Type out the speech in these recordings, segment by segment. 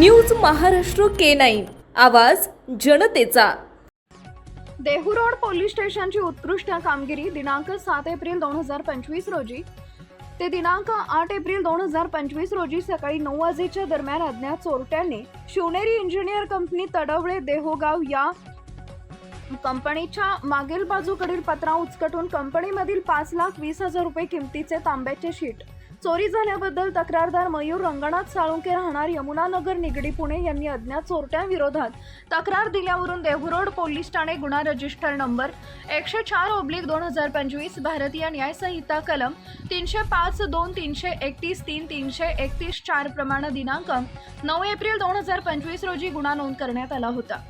News Maharashtra K nine. आवाज जनतेचा. Dehu road police स्टेशनची उत्कृष्ट कामगिरी दिनांक सात एप्रिल दोन हजार पंचवीस रोजी. ते दिनांक आठ एप्रिल दोन हजार पंचवीस रोजी सकाळी नऊ वाजेच्या दरम्यान अज्ञात चोरट्यांनी शिवनेरी इंजिनियर कंपनी तडवळे देहोगाव या कंपनीच्या मागील बाजूकडील पत्रा उचकटून कंपनीमधील पाच लाख वीस हजार रुपये किमतीचे तांब्याचे शीट चोरी झाल्याबद्दल तक्रारदार मयूर रंगनाथ साळुंके राहणार यमुनानगर निगडी पुणे यांनी अज्ञात चोरट्यांविरोधात तक्रार दिल्यावरून देहूरोड पोलीस ठाणे गुन्हा रजिस्टर नंबर एकशे चार ओब्लिक दोन हजार पंचवीस भारतीय न्यायसंहिता कलम तीनशे पाच दोन तीनशे एकतीस तीन तीनशे एकतीस चार प्रमाण दिनांक नऊ एप्रिल दोन हजार पंचवीस रोजी गुन्हा नोंद करण्यात आला होता.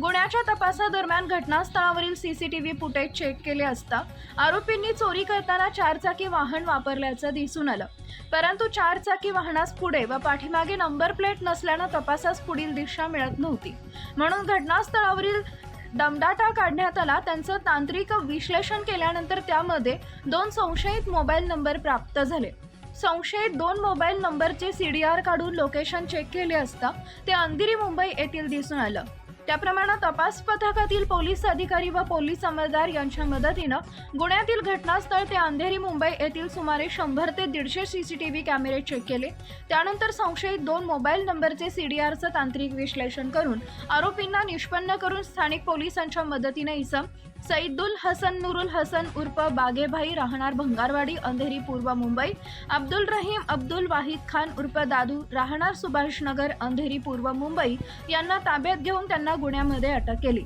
गुन्ह्याच्या तपासादरम्यान घटनास्थळावरील सीसीटीव्ही फुटेज चेक केले असता आरोपींनी चोरी करताना चारचाकी वाहन वापरल्याचं दिसून आलं. परंतु चारचाकी वाहनास पुढे व पाठीमागे नंबर प्लेट नसल्यानं तपासास पुढील दिशा मिळत नव्हती. म्हणून घटनास्थळावरील दमदाटा काढण्यात आला. त्यांचं तांत्रिक विश्लेषण केल्यानंतर त्यामध्ये दोन संशयित मोबाईल नंबर प्राप्त झाले. संशयित दोन मोबाईल नंबरचे सी डी आर काढून लोकेशन चेक केले असता ते अंधेरी मुंबई येथील दिसून आलं. त्याप्रमाणे तपास पथकातील पोलीस अधिकारी व पोलीस अंमलदार यांच्या मदतीनं गुन्ह्यातील घटनास्थळ ते अंधेरी मुंबई येथील सुमारे शंभर ते दीडशे सीसीटीव्ही कॅमेरे चेक केले. त्यानंतर संशयित दोन मोबाईल नंबरचे सीडीआरचं तांत्रिक विश्लेषण करून आरोपींना निष्पन्न करून स्थानिक पोलिसांच्या मदतीने इसम सईदुल हसन नुरुल हसन उर्फ बागेभाई राहणार भंगारवाडी अंधेरी पूर्व मुंबई. अब्दुल रहीम अब्दुल वाहिद खान उर्फ दादू राहणार सुभाषनगर अंधेरी पूर्व मुंबई. यांना ताब्यात घेऊन त्यांना गुन्ह्यामध्ये अटक केली.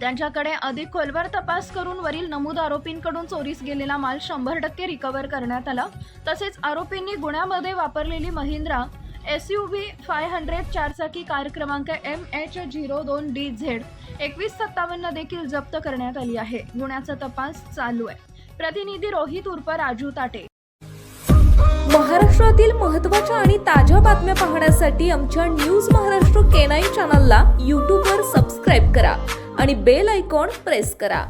त्यांच्याकडे अधिक खोलवर तपास करून वरील नमूद आरोपींकडून चोरीस गेलेला माल शंभर टक्के रिकव्हर करण्यात आला. तसेच आरोपींनी गुन्ह्यामध्ये वापरलेली Mahindra S U V five hundred चारचाकी कार क्रमांक एम एच झिरो दोन डी झेड एकवीस सत्तावन्न देखील जप्त करण्यात आली आहे. गुन्ह्याचा तपास चालू आहे. प्रतिनिधी रोहित उर्फ राजू ताटे. महाराष्ट्रातील महत्त्वाच्या आणि ताज्या बातम्या पाहण्यासाठी आमच्या न्यूज महाराष्ट्र केनाई चॅनलला यूट्यूबवर सबस्क्राईब करा आणि बेल आयकॉन प्रेस करा.